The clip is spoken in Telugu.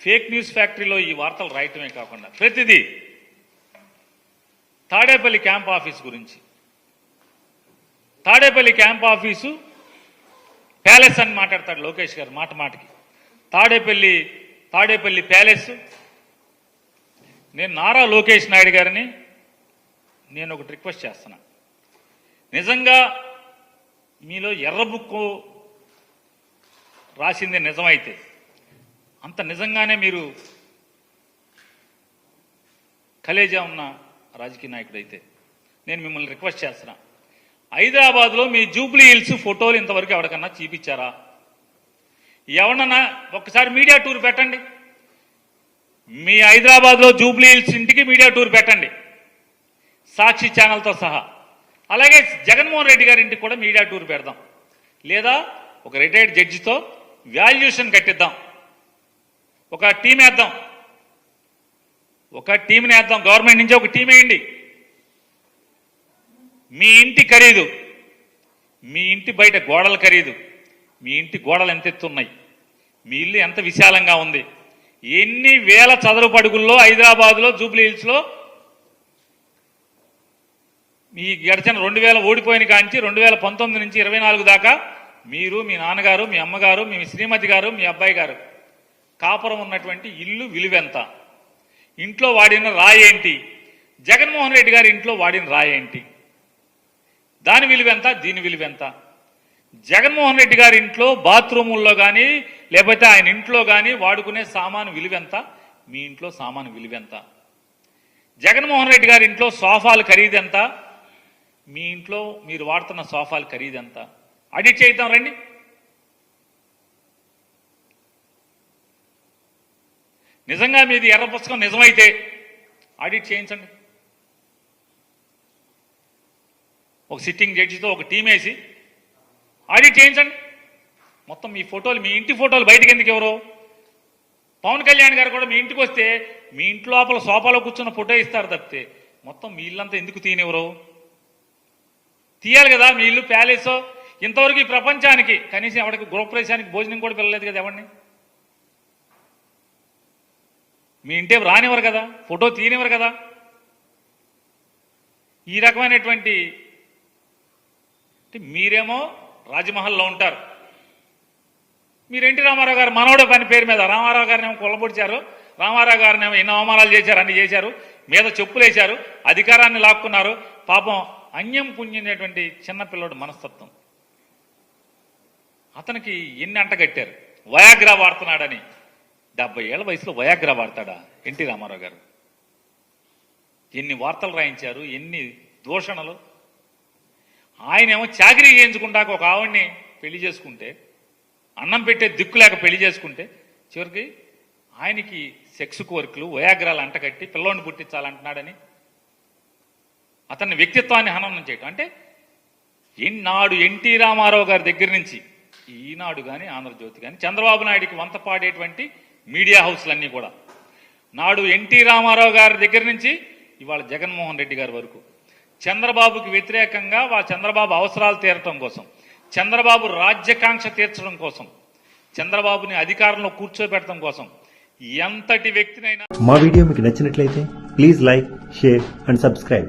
ఫేక్ న్యూస్ ఫ్యాక్టరీలో ఈ వార్తలు రాయటమే కాకుండా ప్రతిదీ తాడేపల్లి క్యాంప్ ఆఫీస్ గురించి. తాడేపల్లి క్యాంప్ ఆఫీసు ప్యాలెస్ అని మాట్లాడతాడు లోకేష్ గారు మాట మాటకి. తాడేపల్లి తాడేపల్లి ప్యాలెస్. నేను నారా లోకేష్ నాయుడు గారిని నేను ఒకటి రిక్వెస్ట్ చేస్తున్నా. నిజంగా మీలో ఎర్ర బుక్కు రాసింది నిజమైతే అంత నిజంగానే మీరు కలేజా ఉన్న రాజకీయ నాయకుడైతే నేను మిమ్మల్ని రిక్వెస్ట్ చేస్తున్నా. హైదరాబాద్లో మీ జూబ్లీ హిల్స్ ఫోటోలు ఇంతవరకు ఎవరికన్నా చూపించారా? ఎవరన్నా ఒక్కసారి మీడియా టూర్ పెట్టండి. మీ హైదరాబాద్లో జూబ్లీ హిల్స్ ఇంటికి మీడియా టూర్ పెట్టండి. సాక్షి ఛానల్తో సహా. అలాగే జగన్మోహన్ రెడ్డి గారి ఇంటికి కూడా మీడియా టూర్ పెడదాం. లేదా ఒక రిటైర్డ్ జడ్జితో వాల్యుయేషన్ కట్టిద్దాం. ఒక టీం వేద్దాం. ఒక టీంని వేద్దాం. గవర్నమెంట్ నుంచి ఒక టీం వేయండి. మీ ఇంటి ఖరీదు. మీ ఇంటి బయట గోడల ఖరీదు. మీ ఇంటి గోడలు ఎంత ఎత్తున్నాయి మీ ఇల్లు ఎంత విశాలంగా ఉంది? ఎన్ని వేల చదరు పడుగుల్లో హైదరాబాద్లో జూబ్లీ హిల్స్లో మీ గడిచిన రెండు వేల ఓడిపోయిన కాంచి రెండు వేల పంతొమ్మిది నుంచి ఇరవై నాలుగు దాకా మీరు మీ నాన్నగారు మీ అమ్మగారు మీ శ్రీమతి గారు మీ అబ్బాయి గారు కాపురం ఉన్నటువంటి ఇల్లు విలువెంత? ఇంట్లో వాడిన రాయేంటి? జగన్మోహన్ రెడ్డి గారి ఇంట్లో వాడిన రాయేంటి? దాని విలువెంత? దీని విలువెంత? జగన్మోహన్ రెడ్డి గారి ఇంట్లో బాత్రూముల్లో కానీ లేకపోతే ఆయన ఇంట్లో కానీ వాడుకునే సామాను విలువెంత? మీ ఇంట్లో సామాను విలువెంత? జగన్మోహన్ రెడ్డి గారి ఇంట్లో సోఫాలు ఖరీదెంత? మీ ఇంట్లో మీరు వాడుతున్న సోఫాలు ఖరీదెంత? ఆడిట్ చేద్దాం రండి. నిజంగా మీది ఎర్ర పుస్తకం నిజమైతే ఆడిట్ చేయించండి. ఒక సిట్టింగ్ జడ్జితో ఒక టీం వేసి ఆడిట్ చేయించండి. మొత్తం మీ ఫోటోలు మీ ఇంటి ఫోటోలు బయటకు ఎందుకు ఎవరు? పవన్ కళ్యాణ్ గారు కూడా మీ ఇంటికి వస్తే మీ ఇంటి లోపల సోఫాలో కూర్చున్న ఫోటో ఇస్తారు తప్పితే మొత్తం మీ ఇల్లంతా ఎందుకు తీయనివ్వరు తీయాలి కదా మీ ఇల్లు ప్యాలెస్? ఇంతవరకు ఈ ప్రపంచానికి కనీసం ఎవరికి గృహప్రవేశానికి భోజనం కూడా పిల్లలేదు కదా ఎవరిని? మీ ఇంటే రానివ్వరు కదా? ఫోటో తీయనివ్వరు కదా? ఈ రకమైనటువంటి మీరేమో రాజమహల్లో ఉంటారు. మీరు ఎన్టీ రామారావు గారు? మనవడ పని పేరు మీద. రామారావు గారిని ఏమో కొల్లబొడిచారు. రామారావు గారిని ఏమో ఎన్నో అవమానాలు చేశారు అన్ని చేశారు. మీద చెప్పులు వేశారు అధికారాన్ని లాక్కున్నారు. పాపం అన్యం పుణ్యనేటువంటి చిన్నపిల్లడు మనస్తత్వం. అతనికి ఎన్ని అంటగట్టారు? వయాగ్రా వాడుతున్నాడని. డెబ్బై ఏళ్ళ వయసులో వయాగ్రా వాడతాడా ఎన్టీ రామారావు గారు? ఎన్ని వార్తలు రాయించారు ఎన్ని దూషణలు? ఆయనేమో చాకరీ చేయించుకుంటాక ఒక ఆవిడ్ని పెళ్ళి చేసుకుంటే అన్నం పెట్టే దిక్కు లేక పెళ్ళి చేసుకుంటే చివరికి ఆయనకి సెక్స్ కోరికలు వయాగ్రాలు అంటకట్టి పిల్లోని పుట్టించాలంటున్నాడని అతని వ్యక్తిత్వాన్ని హననం చేయటం. అంటే నాడు ఎన్టీ రామారావు గారి దగ్గర నుంచి ఈనాడు కానీ ఆంధ్రజ్యోతి కానీ చంద్రబాబు నాయుడికి వంత పాడేటువంటి మీడియా హౌస్లన్నీ కూడా. నాడు ఎన్టీ రామారావు గారి దగ్గర నుంచి ఇవాళ జగన్మోహన్ రెడ్డి గారి వరకు. చంద్రబాబుకి వ్యతిరేకంగా వా చంద్రబాబు అవసరాలు తీరటం కోసం చంద్రబాబు రాజ్యకాంక్ష తీర్చడం కోసం చంద్రబాబుని అధికారంలో కూర్చోబెట్టడం కోసం ఎంతటి వ్యక్తినైనా మా వీడియో మీకు నచ్చినట్లయితే please like share and subscribe.